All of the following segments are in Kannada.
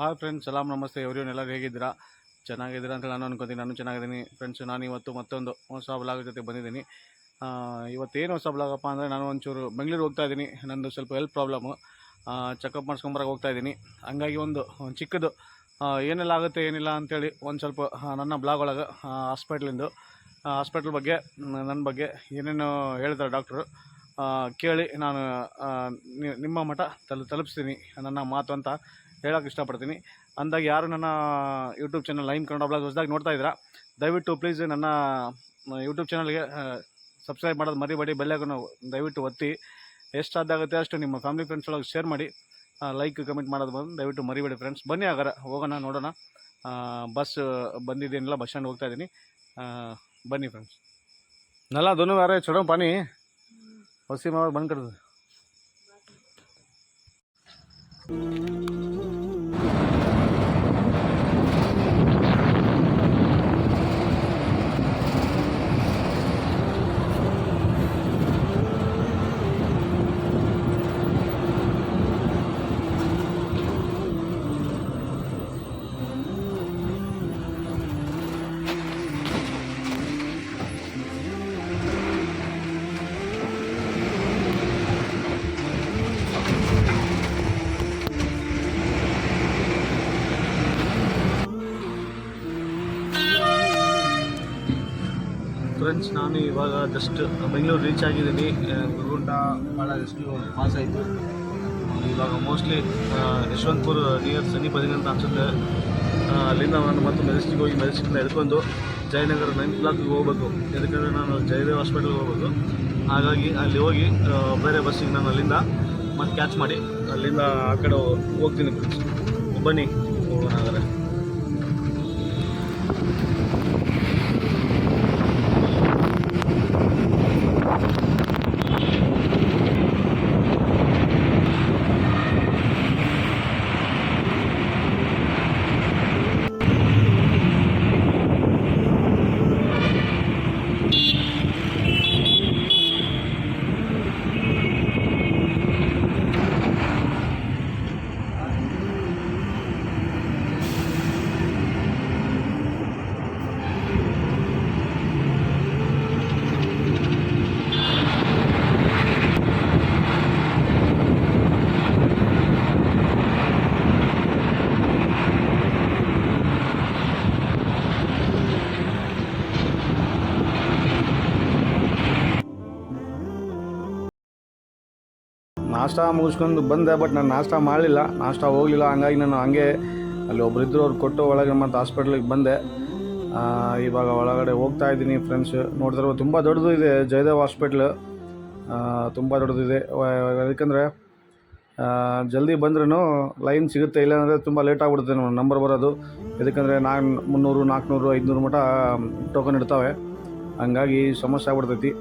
ಹಾಯ್ ಫ್ರೆಂಡ್ಸ್ ಸಲಾಮ್ ನಮಸ್ತೆ. ಎವ್ರಿವನ್ ಎಲ್ಲರೂ ಹೇಗಿದ್ದೀರಾ? ಚೆನ್ನಾಗಿದ್ದೀರಾ ಅಂತ ನಾನು ಅನ್ಕೊತೀನಿ. ನಾನು ಚೆನ್ನಾಗಿದ್ದೀನಿ. ಫ್ರೆಂಡ್ಸ್, ನಾನು ಇವತ್ತು ಮತ್ತೊಂದು ಹೊಸ ಬ್ಲಾಗ್ ಜೊತೆ ಬಂದಿದ್ದೀನಿ. ಇವತ್ತೇನು ಹೊಸ ಬ್ಲಾಗಪ್ಪ ಅಂದರೆ ನಾನು ಒಂಚೂರು ಬೆಂಗಳೂರು ಹೋಗ್ತಾ ಇದ್ದೀನಿ. ನಂದು ಸ್ವಲ್ಪ ಹೆಲ್ತ್ ಪ್ರಾಬ್ಲಮ್ಮು ಚೆಕಪ್ ಮಾಡಿಸ್ಕೊಂಬರಕ್ಕೆ ಹೋಗ್ತಾ ಇದ್ದೀನಿ. ಹಂಗಾಗಿ ಒಂದು ಒಂದು ಚಿಕ್ಕದು ಏನೆಲ್ಲ ಆಗುತ್ತೆ, ಏನಿಲ್ಲ ಅಂಥೇಳಿ ಒಂದು ಸ್ವಲ್ಪ ನನ್ನ ಬ್ಲಾಗ್ ಒಳಗೆ ಹಾಸ್ಪಿಟ್ಲಿಂದು ಹಾಸ್ಪಿಟ್ಲ್ ಬಗ್ಗೆ ನನ್ನ ಬಗ್ಗೆ ಏನೇನು ಹೇಳ್ತಾರೆ ಡಾಕ್ಟ್ರು ಕೇಳಿ ನಾನು ನಿಮ್ಮ ಮಠ ತಲು, ತಲುಪಿಸ್ತೀನಿ ನನ್ನ ಮಾತು ಅಂತ. ಹೇಳೋಕೆ ಇಷ್ಟಪಡ್ತೀನಿ. ಅಂದಾಗ ಯಾರು ನನ್ನ YouTube channel lime Kannada blog ಹೊಸದಾಗಿ ನೋಡ್ತಾ ಇದ್ದೀರಾ ದಯವಿಟ್ಟು ಪ್ಲೀಸ್ ನನ್ನ ಯೂಟ್ಯೂಬ್ ಚಾನಲ್ಗೆ ಸಬ್ಸ್ಕ್ರೈಬ್ ಮಾಡೋದು ಮರಿಬೇಡಿ ಬೆಲ್ಲೈಕನ್ನು ದಯವಿಟ್ಟು ಒತ್ತಿ. ಎಷ್ಟು ಸಾಧ್ಯ ಅಷ್ಟು ನಿಮ್ಮ ಫ್ಯಾಮಿಲಿ ಫ್ರೆಂಡ್ಸ್ ಒಳಗೆ ಶೇರ್ ಮಾಡಿ ಲೈಕ್ ಕಮೆಂಟ್ ಮಾಡೋದು ಬಂದು ದಯವಿಟ್ಟು ಮರಿಬೇಡಿ ಫ್ರೆಂಡ್ಸ್ ಬನ್ನಿ ಹಾಗಾರೆ ಹೋಗೋಣ, ನೋಡೋಣ. ಬಸ್ ಬಂದಿದ್ದೇನಿಲ್ಲ ಬಸ್ ಸ್ಟ್ಯಾಂಡ್ ಹೋಗ್ತಾ ಇದ್ದೀನಿ ಬನ್ನಿ ಫ್ರೆಂಡ್ಸ್ ನಲ್ಲ ದೊನು ಯಾರೇ, ಚಡೋ ಪಾನಿ. ಹೊಸಿ ಬಂದು ಕಡ್ದು ಫ್ರೆಂಡ್ಸ್ ನಾನು ಇವಾಗ ಜಸ್ಟ್ ಬೆಂಗಳೂರು ರೀಚ್ ಆಗಿದ್ದೀನಿ. ಗುರುಗುಂಟ ಭಾಳ ಎಷ್ಟು ಪಾಸ್ ಆಯಿತು. ಇವಾಗ ಮೋಸ್ಟ್ಲಿ ಯಶವಂತಪುರ ನಿಯರ್ ಸಮೀಪ ಬದಿನ ಅಂತ ಅನ್ಸುತ್ತೆ. ಅಲ್ಲಿಂದ ನಾನು ಮತ್ತೆ ಮೆಜೆಸ್ಟಿಕ್ ಹೋಗಿ ಮೆಜೆಸ್ಟಿಕ್ನ ಎಳ್ಕೊಂಡು ಜಯನಗರ ನೈನ್ ಬ್ಲಾಕ್ಗೆ ಹೋಗ್ಬೇಕು. ಯಾಕಂದರೆ ನಾನು ಜಯದೇವ್ ಹಾಸ್ಪಿಟಲ್ಗೆ ಹೋಗ್ಬೋದು ಹಾಗಾಗಿ ಅಲ್ಲಿ ಹೋಗಿ ಬೇರೆ ಬಸ್ಸಿಗೆ ನಾನು ಅಲ್ಲಿಂದ ಮತ್ತೆ ಕ್ಯಾಚ್ ಮಾಡಿ, ಅಲ್ಲಿಂದ ಆ ಕಡೆ ಹೋಗ್ತೀನಿ. ಬನ್ನಿ. ಹೋಗೋಣ ನಾಷ್ಟ ಮುಗಿಸ್ಕೊಂಡು ಬಂದೆ ಬಟ್ ನಾನು ನಾಷ್ಟ ಮಾಡಲಿಲ್ಲ. ನಾಷ್ಟ ಹೋಗಲಿಲ್ಲ. ಹಂಗಾಗಿ ನಾನು ಹಂಗೆ ಅಲ್ಲಿ ಒಬ್ಬರಿದ್ದರು ಅವ್ರು ಕೊಟ್ಟು ಒಳಗೆ ಮತ್ತು ಹಾಸ್ಪಿಟ್ಲಿಗೆ ಬಂದೆ. ಇವಾಗ ಒಳಗಡೆ ಹೋಗ್ತಾ ಇದ್ದೀನಿ ಫ್ರೆಂಡ್ಸ್ ನೋಡಿದ್ರೆ ತುಂಬ ದೊಡ್ಡದು ಇದೆ ಜಯದೇವ್ ಹಾಸ್ಪಿಟ್ಲು ತುಂಬ ದೊಡ್ಡದಿದೆ ಯಾಕಂದರೆ ಜಲ್ದಿ ಬಂದ್ರೂ ಲೈನ್ ಸಿಗುತ್ತೆ, ಇಲ್ಲಾಂದರೆ ತುಂಬ ಲೇಟ್ ಆಗಿಬಿಡುತ್ತೆ ನಮ್ಮ ನಂಬರ್ ಬರೋದು. ಯಾಕಂದರೆ ನಾನು ಮುನ್ನೂರು ನಾಲ್ಕುನೂರು ಐದುನೂರು ಮಟ ಟೋಕನ್ ಇಡ್ತಾವೆ. ಹಂಗಾಗಿ ಸಮಸ್ಯೆ ಆಗ್ಬಿಡ್ತೈತಿ.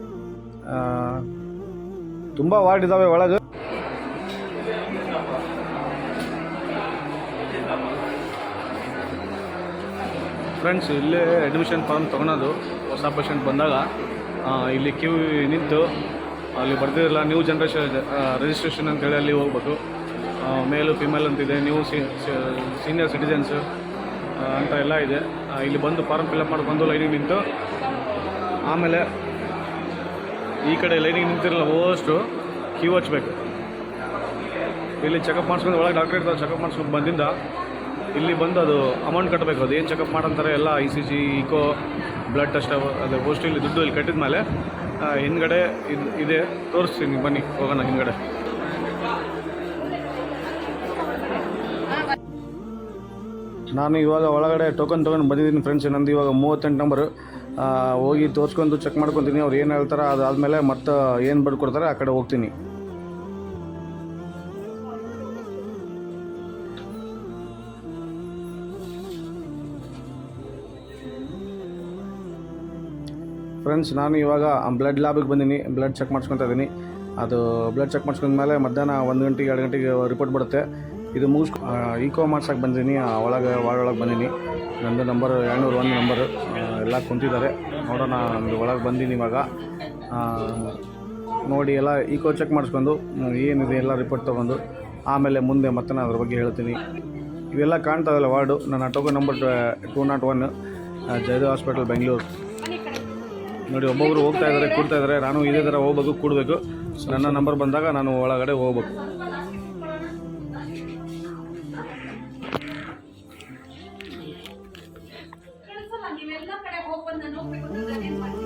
ತುಂಬ ವಾರ್ಡ್ ಇದ್ದಾವೆ ಒಳಗೆ. ಫ್ರೆಂಡ್ಸ್ ಇಲ್ಲೇ ಅಡ್ಮಿಷನ್ ಫಾರ್ಮ್ ತೊಗೊಳೋದು. ಹೊಸ ಪೇಷಂಟ್ ಬಂದಾಗ ಇಲ್ಲಿ ಕ್ಯೂ ನಿಂತು, ಅಲ್ಲಿ ಬರ್ದಿರಲ್ಲ ನ್ಯೂ ಜನ್ರೇಷನ್ ರಿಜಿಸ್ಟ್ರೇಷನ್ ಅಂತೇಳಿ ಅಲ್ಲಿ ಹೋಗ್ಬೇಕು. ಮೇಲು ಫಿಮೇಲ್ ಅಂತಿದೆ ನ್ಯೂ ಸೀನಿಯರ್ ಸಿಟಿಜನ್ಸು ಅಂತ ಎಲ್ಲ ಇದೆ. ಇಲ್ಲಿ ಬಂದು ಫಾರ್ಮ್ ಫಿಲಪ್ ಮಾಡ್ಕೊಂಡು ಲೈನಿಗೆ ನಿಂತು, ಆಮೇಲೆ ಈ ಕಡೆ ಲೈನಿಗೆ ನಿಂತಿರಲ್ಲ ಓಷ್ಟು ಕ್ಯೂ ಹಚ್ಬೇಕು. ಇಲ್ಲಿ ಚೆಕಪ್ ಮಾಡಿಸ್ಕೊಂಡು ಒಳಗೆ ಡಾಕ್ಟ್ರ್ ಇರ್ತಾರೆ ಚೆಕಪ್ ಮಾಡಿಸ್ಕೊಂಡು ಬಂದಿಂದ ಇಲ್ಲಿ ಬಂದು ಅದು ಅಮೌಂಟ್ ಕಟ್ಟಬೇಕು ಅದು ಏನು ಚೆಕಪ್ ಮಾಡಂತಾರೆ ಎಲ್ಲ I C G echo blood test ಅದು ಗೋಷ್ಠಿ ಇಲ್ಲಿ ದುಡ್ಡು ಇಲ್ಲಿ ಕಟ್ಟಿದ ಮೇಲೆ ಹಿಂದ್ಗಡೆ ಇದು ಇದೆ. ತೋರಿಸ್ತೀನಿ, ಬನ್ನಿ, ಹೋಗೋಣ ಹಿಂದ್ಗಡೆ. ನಾನು ಇವಾಗ ಒಳಗಡೆ ಟೋಕನ್ ತೊಗೊಂಡು ಬಂದಿದ್ದೀನಿ ಫ್ರೆಂಡ್ಸ್ ನಂದು ಇವಾಗ ಮೂವತ್ತೆಂಟು ನಂಬರ್ ಹೋಗಿ ತೋರಿಸ್ಕೊಂಡು ಚೆಕ್ ಮಾಡ್ಕೊತೀನಿ, ಅವ್ರು ಏನು ಹೇಳ್ತಾರೆ, ಅದಾದಮೇಲೆ ಮತ್ತೆ ಏನು ಬರ್ಕೊಡ್ತಾರೆ ಆ ಕಡೆ ಹೋಗ್ತೀನಿ. ಫ್ರೆಂಡ್ಸ್ ನಾನು ಇವಾಗ ಬ್ಲಡ್ ಲ್ಯಾಬಿಗೆ ಬಂದೀನಿ. ಬ್ಲಡ್ ಚೆಕ್ ಮಾಡ್ಸ್ಕೊತಾ ಇದ್ದೀನಿ ಅದು ಬ್ಲಡ್ ಚೆಕ್ ಮಾಡ್ಸ್ಕೊಂಡ್ಮೇಲೆ ಮಧ್ಯಾಹ್ನ ಒಂದು ಗಂಟೆಗೆ, ಎರಡು ಗಂಟೆಗೆ ರಿಪೋರ್ಟ್ ಬರುತ್ತೆ. ಇದು ಮುಗಿಸ್ಕೊ ಈಕೋ ಮಾಡ್ಸಕ್ಕೆ ಬಂದೀನಿ. ಒಳಗೆ ವಾರ್ಡ್ ಒಳಗೆ ಬಂದೀನಿ. ನಂದು ನಂಬರ್ ಎರಡುನೂರು ಒಂದು ನಂಬರು ಎಲ್ಲ ಕುಂತಿದ್ದಾರೆ. ನೋಡೋಣ ಒಂದು ಒಳಗೆ ಬಂದೀನಿ ಇವಾಗ. ನೋಡಿ, ಎಲ್ಲ ಈಕೋ ಚೆಕ್ ಮಾಡಿಸ್ಕೊಂಡು, ಏನಿದೆ ಎಲ್ಲ ರಿಪೋರ್ಟ್ ತೊಗೊಂಡು, ಆಮೇಲೆ ಮುಂದೆ ಮತ್ತೆ ನಾನು ಅದ್ರ ಬಗ್ಗೆ ಹೇಳ್ತೀನಿ. ಇವೆಲ್ಲ ಕಾಣ್ತಾ ಇಲ್ಲ ವಾರ್ಡು. ನನ್ನ token number two not one Jayadev hospital Bengaluru ನೋಡಿ, ಒಬ್ಬೊಬ್ರು ಹೋಗ್ತಾ ಇದ್ದಾರೆ ಕೂಡ್ತಾ ಇದ್ದಾರೆ ನಾನು ಇದೇ ಥರ ಹೋಗ್ಬೇಕು ಕೂಡಬೇಕು ನನ್ನ ನಂಬರ್ ಬಂದಾಗ ನಾನು ಒಳಗಡೆ ಹೋಗ್ಬೇಕು. ಎಲ್ಲ ಹೋಗ್ಬೇಕು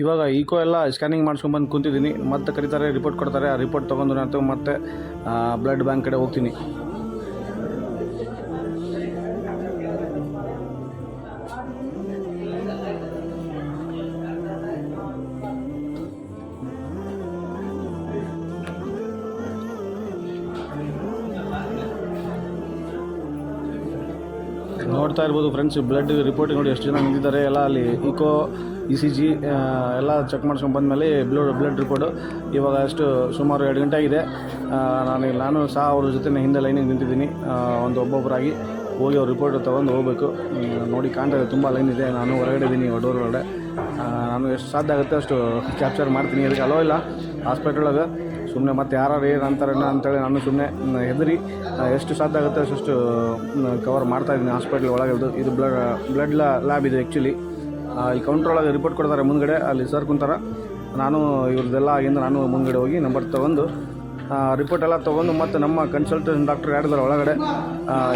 ಇವಾಗ ಈಕೋ ಎಲ್ಲ ಸ್ಕ್ಯಾನಿಂಗ್ ಮಾಡ್ಸ್ಕೊಂಬಂದು ಕುಂತಿದ್ದೀನಿ. ಮತ್ತೆ ಕರೀತಾರೆ ರಿಪೋರ್ಟ್ ಕೊಡ್ತಾರೆ, ಆ ರಿಪೋರ್ಟ್ ತೊಗೊಂಡು ನಾನು ಮತ್ತೆ ಬ್ಲಡ್ ಬ್ಯಾಂಕ್ ಕಡೆ ಹೋಗ್ತೀನಿ. ನೋಡ್ತಾ ಇರ್ಬೋದು ಫ್ರೆಂಡ್ಸ್ ಬ್ಲಡ್ ರಿಪೋರ್ಟ್ ನೋಡಿ ಎಷ್ಟು ಜನ ನಿಂತಿದ್ದಾರೆ. ಎಲ್ಲ ಅಲ್ಲಿ ಇಕೋ ಇ ಸಿ ಜಿ ಎಲ್ಲ ಚೆಕ್ ಮಾಡ್ಸ್ಕೊಂಡು ಬಂದಮೇಲೆ ಬ್ಲಡ್ ಬ್ಲಡ್ ರಿಪೋರ್ಟು ಇವಾಗ ಅಷ್ಟು ಸುಮಾರು ಎರಡು ಗಂಟೆ ಆಗಿದೆ. ನಾನು ನಾನು ಸಹ ಅವ್ರ ಜೊತೆ ಹಿಂದೆ ಲೈನಿಗೆ ನಿಂತಿದ್ದೀನಿ. ಒಂದು ಒಬ್ಬೊಬ್ಬರಾಗಿ ಹೋಗಿ ಅವ್ರ ರಿಪೋರ್ಟ್ ತೊಗೊಂಡು ಹೋಗಬೇಕು. ನೋಡಿ ಕಾಣ್ತಾ ಇದೆ, ತುಂಬ ಲೈನ್ ಇದೆ. ನಾನು ಹೊರಗಡೆ ಇದ್ದೀನಿ ಡೋರ್ ಒಳಗಡೆ. ನಾನು ಎಷ್ಟು ಸಾಧ್ಯ ಆಗುತ್ತೆ ಅಷ್ಟು ಕ್ಯಾಪ್ಚರ್ ಮಾಡ್ತೀನಿ. ಅದಕ್ಕೆ ಅಲೋ ಇಲ್ಲ? ಹಾಸ್ಪಿಟ್ಲೊಳಗೆ ಸುಮ್ಮನೆ ಮತ್ತೆ ಯಾರು ಏನು ಅಂತಾರೆ ಅಂತೇಳಿ ನಾನು ಸುಮ್ಮನೆ ಹೆದರಿ ಎಷ್ಟು ಸಾಧ್ಯ ಆಗುತ್ತೆ ಅಷ್ಟು ಕವರ್ ಮಾಡ್ತಾ ಇದ್ದೀನಿ ಹಾಸ್ಪಿಟ್ಲ್ ಒಳಗೆ. ಇದು ಇದು ಬ್ಲಡ್ ಬ್ಲಡ್ ಲ್ಯಾಬ್ ಇದು ಆ್ಯಕ್ಚುಲಿ ಈ ಕೌಂಟ್ರ್ ಒಳಗೆ ರಿಪೋರ್ಟ್ ಕೊಡ್ತಾರೆ ಮುಂದ್ಗಡೆ, ಅಲ್ಲಿ ಸರ್ ಕುಂತಾರ. ನಾನು ಇವ್ರದ್ದೆಲ್ಲ ಆಗಿಂದ ನಾನು ಮುಂದ್ಗಡೆ ಹೋಗಿ ನಂಬರ್ ತೊಗೊಂಡು ರಿಪೋರ್ಟ್ ಎಲ್ಲ ತೊಗೊಂಡು ಮತ್ತು ನಮ್ಮ ಕನ್ಸಲ್ಟೆಂಟ್ ಡಾಕ್ಟರ್ ಯಾರಿದ್ದಾರೆ ಒಳಗಡೆ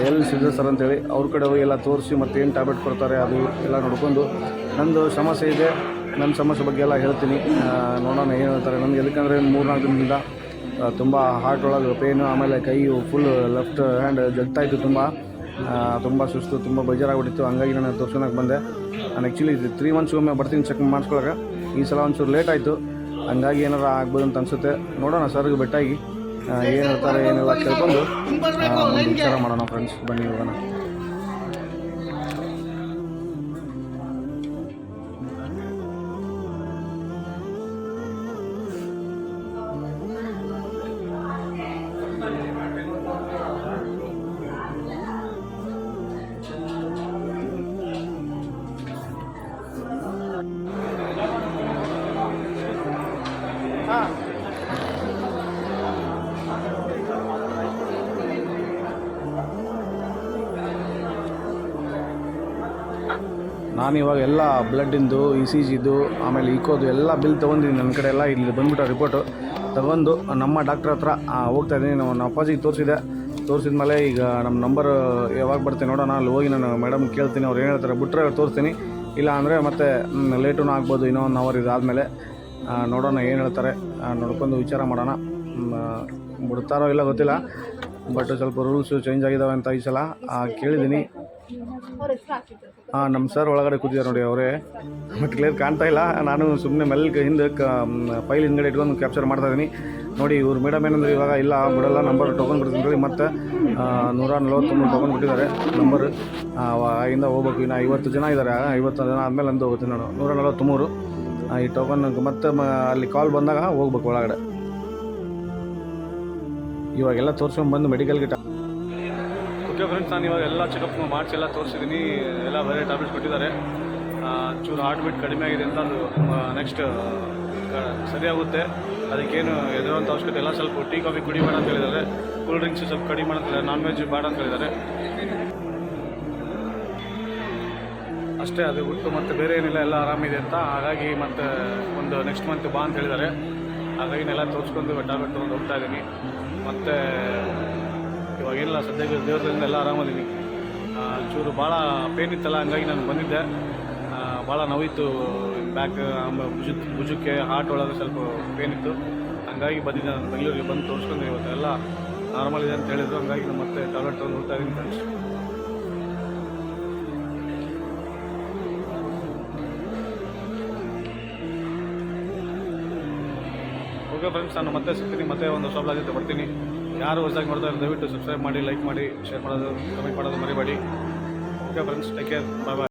ಎಲ್ಲಿ ಸಿದ್ಧ ಸರ್ ಅಂತೇಳಿ, ಅವ್ರ ಕಡೆ ಹೋಗಿ ಎಲ್ಲ ತೋರಿಸಿ ಮತ್ತು ಏನು ಟ್ಯಾಬ್ಲೆಟ್ ಕೊಡ್ತಾರೆ ಅದು ಎಲ್ಲ ನೋಡ್ಕೊಂಡು. ನಂದು ಸಮಸ್ಯೆ ಇದೆ. ನನ್ನ ಸಮಸ್ಯೆ ಬಗ್ಗೆ ಎಲ್ಲ ಹೇಳ್ತೀನಿ. ನೋಡೋಣ ಏನು ಹೇಳ್ತಾರೆ. ನನಗೆ ಮೂರು ನಾಲ್ಕು ದಿನದಿಂದ ತುಂಬ ಹಾರ್ಟ್ ಒಳಗೆ ಪೇನು ಆಮೇಲೆ ಕೈ ಫುಲ್ ಲೆಫ್ಟ್ ಹ್ಯಾಂಡ್ ಜಗ್ತಾಯಿತ್ತು ತುಂಬ. ತುಂಬ ಸುಸ್ತು, ತುಂಬ ಬೇಜಾರಾಗ್ಬಿಟ್ಟಿತ್ತು. ಹಂಗಾಗಿ ನಾನು ತೋರ್ಸ್ಕೊಳಕ್ಕೆ ಬಂದೆ. ನಾನು ಆ್ಯಕ್ಚುಲಿ ತ್ರೀ ಮಂತ್ಸ್ಗೊಮ್ಮೆ ಬರ್ತೀನಿ ಚೆಕ್ ಮಾಡಿಸ್ಕೊಳಕ್ಕೆ. ಈ ಸಲ ಒಂಚೂರು ಲೇಟ್ ಆಯಿತು. ಹಂಗಾಗಿ ಏನಾರು ಆಗ್ಬೋದು ಅಂತ ಅನಿಸುತ್ತೆ. ನೋಡೋಣ ಸರ್ಗೆ ಬೆಟ್ಟಾಗಿ. ಏನು ಹೇಳ್ತಾರೆ, ಏನೆಲ್ಲ ಕೇಳ್ಕೊಂಡು ವಿಚಾರ ಮಾಡೋಣ ಫ್ರೆಂಡ್ಸ್ ಬನ್ನಿ ಹೋಗೋಣ. ನಾನು ಇವಾಗ ಎಲ್ಲ ಬ್ಲಡ್ಡಿಂದು ಇ ಸಿ ಜಿದು ಆಮೇಲೆ ಇಕೋದು ಎಲ್ಲ ಬಿಲ್ ತೊಗೊಂಡಿದ್ದೀನಿ ನನ್ನ ಕಡೆ ಎಲ್ಲ. ಇಲ್ಲಿ ಬಂದ್ಬಿಟ್ಟು ರಿಪೋರ್ಟು ತಗೊಂಡು ನಮ್ಮ ಡಾಕ್ಟ್ರ್ ಹತ್ರ ಹೋಗ್ತಾ ಇದ್ದೀನಿ. ನಮ್ಮ ಅಪ್ಪಾಜಿಗೆ ತೋರಿಸಿದೆ ತೋರಿಸಿದ. ಮೇಲೆ ಈಗ ನಮ್ಮ ನಂಬರ್ ಯಾವಾಗ ಬರ್ತೀನಿ ನೋಡೋಣ. ಅಲ್ಲಿ ಹೋಗಿ ನಾನು ಮೇಡಮ್ ಕೇಳ್ತೀನಿ. ಅವ್ರು ಏನು ಹೇಳ್ತಾರೆ ಬಿಟ್ಟರೆ ತೋರಿಸ್ತೀನಿ. ಇಲ್ಲ ಅಂದರೆ ಮತ್ತೆ ಲೇಟೂ ಆಗ್ಬೋದು, ಇನ್ನೂ ಒಂದು ಅವರ್ ಇದಾದಮೇಲೆ. ನೋಡೋಣ ಏನು ಹೇಳ್ತಾರೆ. ನೋಡ್ಕೊಂಡು ವಿಚಾರ ಮಾಡೋಣ. ಬಿಡ್ತಾರೋ ಇಲ್ಲ ಗೊತ್ತಿಲ್ಲ. ಬಟ್ ಸ್ವಲ್ಪ ರೂಲ್ಸು ಚೇಂಜ್ ಆಗಿದ್ದಾವೆ ಅಂತ ಈ ಸಲ ಕೇಳಿದ್ದೀನಿ. ಹಾಂ ನಮ್ಮ ಸರ್ ಒಳಗಡೆ ಕೂತಿದ್ದಾರೆ ನೋಡಿ ಅವರೇ. ಮತ್ತು ಕ್ಲಿಯರ್ ಕಾಣ್ತಾ ಇಲ್ಲ. ನಾನು ಸುಮ್ಮನೆ ಮೆಲ್ಗೆ ಹಿಂದೆ ಫೈಲ್ ಹಿಂದ್ಗಡೆ ಇಟ್ಕೊಂಡು ಕ್ಯಾಪ್ಚರ್ ಮಾಡ್ತಾ ಇದ್ದೀನಿ ನೋಡಿ ಇವ್ರು ಮೇಡಮ್ ಏನಂದ್ರೆ ಇವಾಗ ಇಲ್ಲ, ಬಿಡಲ್ಲ ನಂಬರ್ ಟೋಕನ್ ಬಿಡ್ತೀನಿ ಮತ್ತು ನೂರ ನಲ್ವತ್ತೊಂದು ಟೋಕನ್ ಬಿಟ್ಟಿದ್ದಾರೆ. ನಂಬರ್ ಆಗಿಂದ ಹೋಗ್ಬೇಕು. ಇನ್ನು ಐವತ್ತು ಜನ ಇದ್ದಾರೆ. ಐವತ್ತು ಜನ ಆದಮೇಲೆ ಅಂದು ಹೋಗ್ತೀನಿ ನಾನು ನೂರ ನಲ್ವತ್ತ್ಮೂರು. ಈ ಟೋಕನ್ ಮತ್ತೆ ಅಲ್ಲಿ ಕಾಲ್ ಬಂದಾಗ ಹೋಗ್ಬೇಕು ಒಳಗಡೆ. ಇವಾಗೆಲ್ಲ ತೋರಿಸ್ಕೊಂಡು ಬಂದು ಮೆಡಿಕಲ್ ಗಿಟ ಓಕೆ ಫ್ರೆಂಡ್ಸ್ ನಾನು ಇವಾಗ ಎಲ್ಲ ಚೆಕಪ್ ಮಾಡಿಸಿ ಎಲ್ಲ ತೋರಿಸಿದ್ದೀನಿ ಎಲ್ಲ ಬೇರೆ ಟ್ಯಾಬ್ಲೆಟ್ಸ್ ಕೊಟ್ಟಿದ್ದಾರೆ. ಚೂರು ಹಾರ್ಟ್ ಬೀಟ್ ಕಡಿಮೆ ಆಗಿದೆ ಅಂತ ಅದು ನೆಕ್ಸ್ಟ್ ಸರಿಯಾಗುತ್ತೆ ಅದಕ್ಕೇನು ಎದುರುವಂಥ ಅವಶ್ಯಕತೆ ಎಲ್ಲ ಸ್ವಲ್ಪ ಟೀ ಕಾಫಿ ಕುಡಿ ಬೇಡ ಅಂತ ಹೇಳಿದ್ದಾರೆ. ಕೂಲ್ ಡ್ರಿಂಕ್ಸ್ ಸ್ವಲ್ಪ ಕಡಿಮೆ ಅಂತ ಹೇಳಿದ್ದಾರೆ. ನಾನ್ ವೆಜ್ ಬೇಡ ಅಂತ ಹೇಳಿದ್ದಾರೆ. ಅಷ್ಟೇ, ಅದು ಬಿಟ್ಟು ಮತ್ತೆ ಬೇರೆ ಏನಿಲ್ಲ. ಎಲ್ಲ ಆರಾಮಿದೆ ಅಂತ. ಹಾಗಾಗಿ ಮತ್ತೆ ಒಂದು ನೆಕ್ಸ್ಟ್ ಮಂತ್ ಬಾ ಅಂತ ಹೇಳಿದ್ದಾರೆ. ಹಾಗಾಗಿ ನೆಲ್ಲ ತೋರಿಸ್ಕೊಂಡು ಟ್ಯಾಬ್ಲೆಟ್ ತೊಗೊಂಡು ಹೋಗ್ತಾ ಇದ್ದೀನಿ. ಮತ್ತು ಇವಾಗೇನಿಲ್ಲ ಸದ್ಯಕ್ಕೆ ದೇವರದಿಂದ ಎಲ್ಲ ಆರಾಮದೀನಿ ಚೂರು ಭಾಳ ಪೇನ್ ಇತ್ತಲ್ಲ, ಹಂಗಾಗಿ ನಾನು ಬಂದಿದ್ದೆ. ಭಾಳ ನೋವಿತ್ತು ಬ್ಯಾಕ್ ಭುಜ ಭುಜಕ್ಕೆ ಹಾರ್ಟ್ ಒಳಗೆ ಸ್ವಲ್ಪ ಪೇನ್ ಇತ್ತು. ಹಂಗಾಗಿ ಬಂದಿದ್ದೆ, ನಾನು ಬೆಂಗಳೂರಿಗೆ ಬಂದು ತೋರಿಸ್ಕೊಂಡು ಇವತ್ತೆಲ್ಲ ನಾರ್ಮಲ್ ಇದೆ ಅಂತ ಹೇಳಿದ್ರು, ಹಂಗಾಗಿ ನಾನು ಮತ್ತೆ ಟ್ಯಾಬ್ಲೆಟ್ ತೊಗೊಂಡು ಹೋಗ್ತಾ ಇದ್ದೀನಿ ಫ್ರೆಂಡ್ಸ್ ಓಕೆ ಫ್ರೆಂಡ್ಸ್ ನಾನು ಮತ್ತೆ ಸಿಗ್ತೀನಿ, ಮತ್ತೆ ಒಂದು ಸ್ವಲ್ಪ ಜೊತೆ ಬರ್ತೀನಿ. ಯಾರು ಹೊಸದಾಗಿ ನೋಡ್ತಾ ದಯವಿಟ್ಟು ಸಬ್ಸ್ಕ್ರೈಬ್ ಮಾಡಿ ಲೈಕ್ ಮಾಡಿ ಶೇರ್ ಮಾಡೋದು ಕಮೆಂಟ್ ಮಾಡೋದು ಮರಿಬೇಡಿ. Okay friends take care bye bye